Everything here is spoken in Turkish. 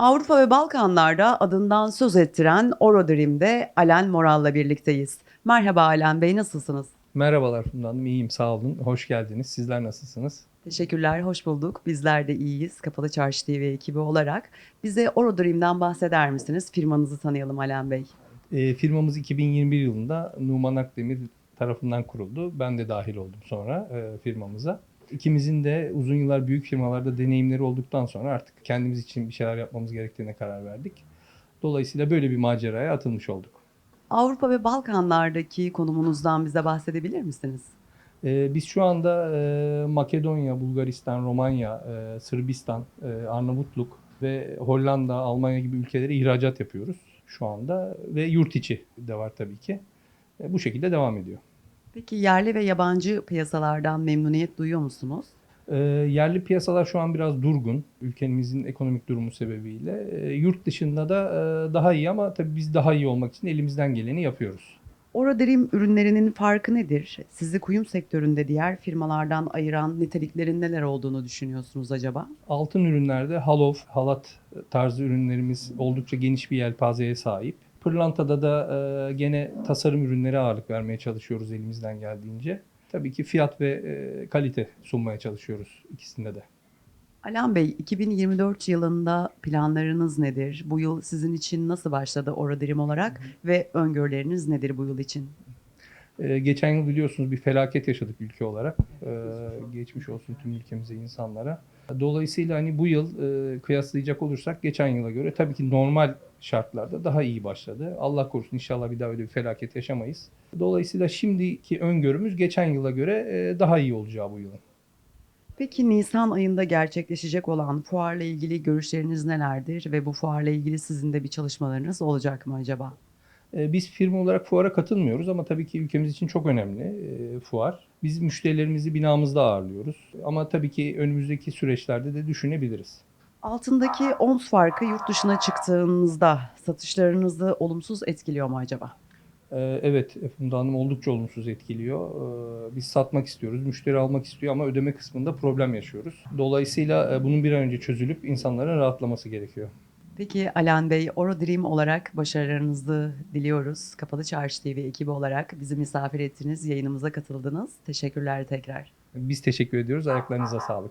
Avrupa ve Balkanlar'da adından söz ettiren Eurodream'de Alen Moral'la birlikteyiz. Merhaba Alen Bey, nasılsınız? Merhabalar Funda Hanım, iyiyim sağ olun. Hoş geldiniz. Sizler nasılsınız? Teşekkürler, hoş bulduk. Bizler de iyiyiz. Kapalı Çarşı TV ekibi olarak. Bize Eurodream'den bahseder misiniz? Firmanızı tanıyalım Alen Bey. E, firmamız 2021 yılında Numan Akdemir tarafından kuruldu. Ben de dahil oldum sonra e, firmamıza. İkimizin de uzun yıllar büyük firmalarda deneyimleri olduktan sonra artık kendimiz için bir şeyler yapmamız gerektiğine karar verdik. Dolayısıyla böyle bir maceraya atılmış olduk. Avrupa ve Balkanlar'daki konumunuzdan bize bahsedebilir misiniz? E, biz şu anda e, Makedonya, Bulgaristan, Romanya, e, Sırbistan, e, Arnavutluk ve Hollanda, Almanya gibi ülkelere ihracat yapıyoruz şu anda ve yurt içi de var tabii ki. E, bu şekilde devam ediyor. Peki yerli ve yabancı piyasalardan memnuniyet duyuyor musunuz? E, yerli piyasalar şu an biraz durgun ülkemizin ekonomik durumu sebebiyle. E, yurt dışında da e, daha iyi ama tabii biz daha iyi olmak için elimizden geleni yapıyoruz. Eurodream ürünlerinin farkı nedir? Sizi kuyum sektöründe diğer firmalardan ayıran niteliklerin neler olduğunu düşünüyorsunuz acaba? Altın ürünlerde halof, halat tarzı ürünlerimiz oldukça geniş bir yelpazeye sahip. Pırlantada da e, gene tasarım ürünlere ağırlık vermeye çalışıyoruz elimizden geldiğince. Tabii ki fiyat ve e, kalite sunmaya çalışıyoruz ikisinde de. Alan Bey, 2024 yılında planlarınız nedir? Bu yıl sizin için nasıl başladı Eurodream olarak ve öngörüleriniz nedir bu yıl için? E, geçen yıl biliyorsunuz bir felaket yaşadık ülke olarak. E, geçmiş olsun tüm ülkemize, insanlara. Dolayısıyla hani bu yıl e, kıyaslayacak olursak geçen yıla göre tabii ki normal şartlarda daha iyi başladı. Allah korusun inşallah bir daha öyle bir felaket yaşamayız. Dolayısıyla şimdiki öngörümüz geçen yıla göre e, daha iyi olacağı bu yılın. Peki Nisan ayında gerçekleşecek olan fuarla ilgili görüşleriniz nelerdir ve bu fuarla ilgili sizin de bir çalışmalarınız olacak mı acaba? E, Biz firma olarak fuara katılmıyoruz ama tabii ki ülkemiz için çok önemli e, fuar. Biz müşterilerimizi binamızda ağırlıyoruz. Ama tabii ki önümüzdeki süreçlerde de düşünebiliriz. Altındaki ons farkı yurt dışına çıktığınızda satışlarınızı olumsuz etkiliyor mu acaba? E, Evet, Funda Hanım oldukça olumsuz etkiliyor. E, Biz satmak istiyoruz, müşteri almak istiyor ama ödeme kısmında problem yaşıyoruz. Dolayısıyla e, bunun bir an önce çözülüp insanların rahatlaması gerekiyor. Peki Alan Bey, Eurodream olarak başarılarınızı diliyoruz. Kapalı Çarşı TV ekibi olarak bizi misafir ettiniz, yayınımıza katıldınız. Teşekkürler tekrar. Biz teşekkür ediyoruz. Ayaklarınıza sağlık.